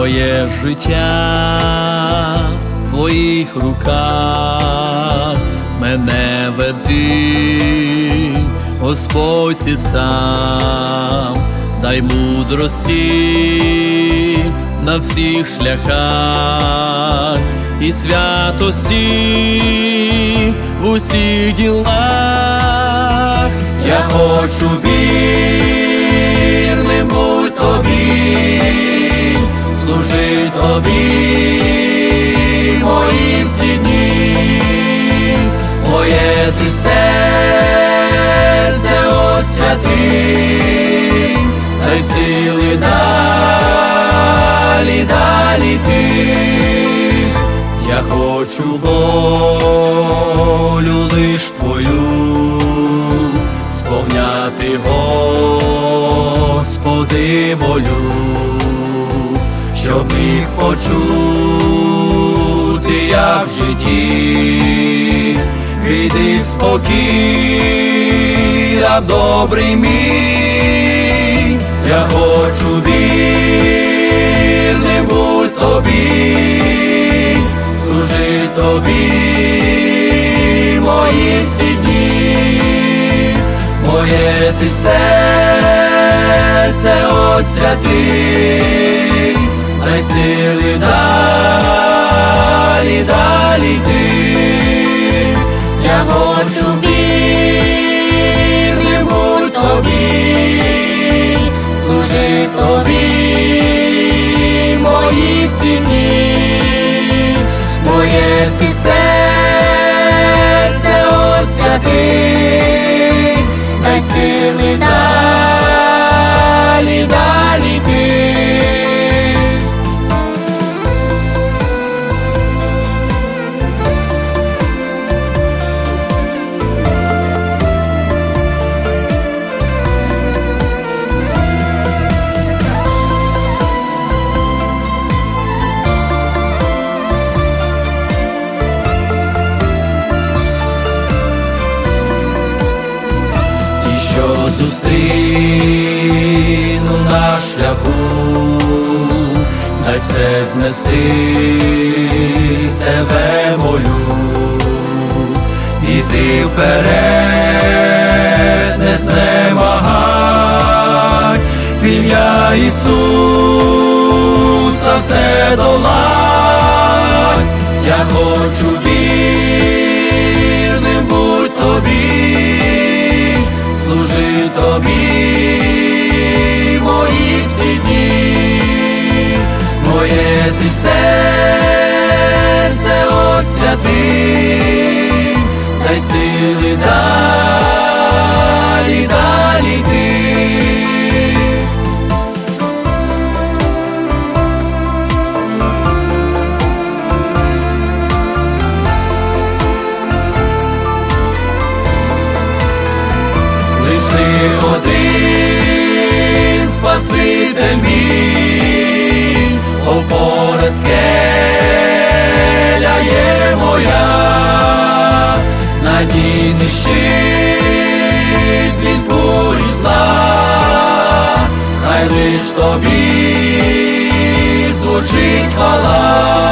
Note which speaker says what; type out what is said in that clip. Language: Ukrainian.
Speaker 1: моє життя в твоїх руках, мене веди, Господь ти сам, дай мудрості на всіх шляхах і святості в усіх ділах. Я хочу вірним служи тобі мої всі дні, моє ти серце освяти, дай сили далі, далі ти. Я хочу волю лиш твою сповняти, Господи, молю, щоб міг почути я в житті, Віди спокій, раб добрий мій, я хочу вірним будь тобі служи тобі мої всі дні, моє ти серце освяти, дай сили далі, далі йти. Я хочу вірним будь тобі, служи тобі мої всі дні моє ти серце освяти, зустріну на шляху, дай все знести, тебе молю, іти вперед, не знемагай, в ім'я Ісуса все долай, я хочу вірним освяти, дай сили далі, далі йти. лиш ти один спаситель мій, опора скеля лиш тобі звучить хвала.